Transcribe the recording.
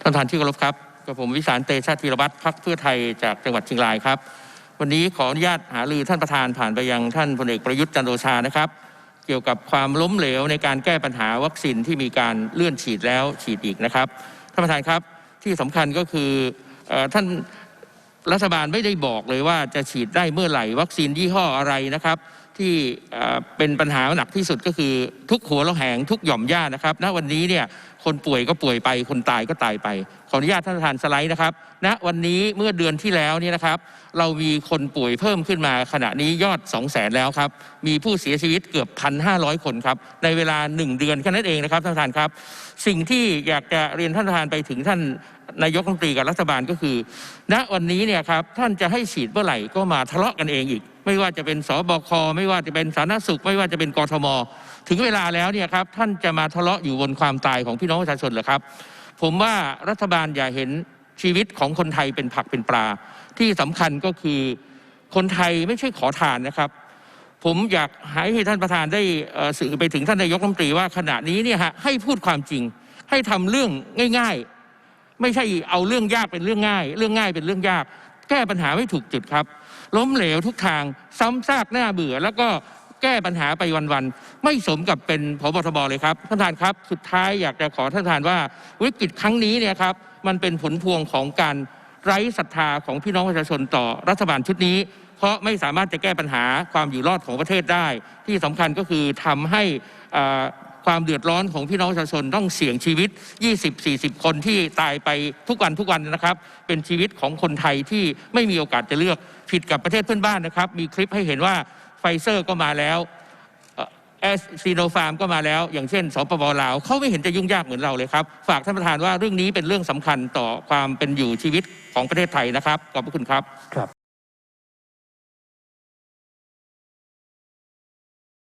ท่านประธานที่เคารพครับกับผมวิสารเตชะธีรวัตรพักเพื่อไทยจากจังหวัดเชียงรายครับ วันนี้ขออนุญาตหารือท่านประธานผ่านไปยังท่านพลเอกประยุทธ์จันทร์โอชานะครับ เกี่ยวกับความล้มเหลวในการแก้ปัญหาวัคซีนที่มีการเลื่อนฉีดแล้วฉีดอีกนะครับท่านประธานครับที่สำคัญก็คืออท่านรัฐบาลไม่ได้บอกเลยว่าจะฉีดได้เมื่อไหร่ วัคซีนยี่ห้ออะไรนะครับ ที่เป็นปัญหาหนักที่สุดก็คือทุกหัวละแหงทุกหย่อมย่านะครับณวันนี้เนี่ยคนป่วยก็ป่วยไป คนตายก็ตายไป ขออนุญาตท่านประธานสไลด์นะครับณวันนี้เมื่อเดือนที่แล้วเนี่ยนะครับ เรามีคนป่วยเพิ่มขึ้นมาขณะนี้ยอด 2 0 0แสนแล้วครับ มีผู้เสียชีวิตเกือบ 1,500 คนครับ ในเวลา 1 เดือนแค่นั้นเองนะครับท่านประธานครับ สิ่งที่อยากจะเรียนท่านประธานไปถึงท่านนายกรัฐมนตรีกับรัฐบาลก็คือ ณวันนี้เนี่ยครับท่านจะให้ฉีดเมื่อไหร่ก็มาทะเลาะกันเองอีก ไม่ว่าจะเป็นสบคไม่ว่าจะเป็นสาธารณสุข ไม่ว่าจะเป็นกทม ถึงเวลาแล้วเนี่ยครับท่านจะมาทะเลาะอยู่บนความตายของพี่น้องประชาชนเหรอครับ ผมว่ารัฐบาลอย่าเห็นชีวิตของคนไทยเป็นผักเป็นปลา ที่สำคัญก็คือคนไทยไม่ใช่ขอทานนะครับ ผมอยากให้ท่านประธานได้สื่อไปถึงท่านนายกรัฐมนตรีว่าขณะนี้เนี่ยฮะให้พูดความจริง ให้ทำเรื่องง่าย ๆ ไม่ใช่เอาเรื่องยากเป็นเรื่องง่าย เรื่องง่ายเป็นเรื่องยาก แก้ปัญหาไม่ถูกจุดครับ ล้มเหลวทุกทางซ้ำซากหน้าเบื่อแล้วก็ แก้ปัญหาไปวันๆไม่สมกับเป็นพบทบเลยครับท่านประธานครับ สุดท้ายอยากจะขอท่านประธานว่าวิกฤตครั้งนี้เนี่ยครับมันเป็นผลพวงของการไร้ศรัทธาของพี่น้องประชาชนต่อรัฐบาลชุดนี้ เพราะไม่สามารถจะแก้ปัญหาความอยู่รอดของประเทศได้ ที่สำคัญก็คือทำให้ความเดือดร้อนของพี่น้องประชาชนต้องเสี่ยงชีวิต 20-40 คนที่ตายไปทุกวันทุกวันนะครับ เป็นชีวิตของคนไทยที่ไม่มีโอกาสจะเลือกผิดกับประเทศเพื่อนบ้านนะครับ มีคลิปให้เห็นว่า ไฟเซอร์ก็มาแล้วแอสซีโนฟาร์มก็มาแล้ว อย่างเช่นสปปลาวเขาไม่เห็นจะยุ่งยากเหมือนเราเลยครับ ฝากท่านประธานว่าเรื่องนี้เป็นเรื่องสำคัญต่อความเป็นอยู่ชีวิตของประเทศไทยนะครับ ขอบพระคุณครับครับ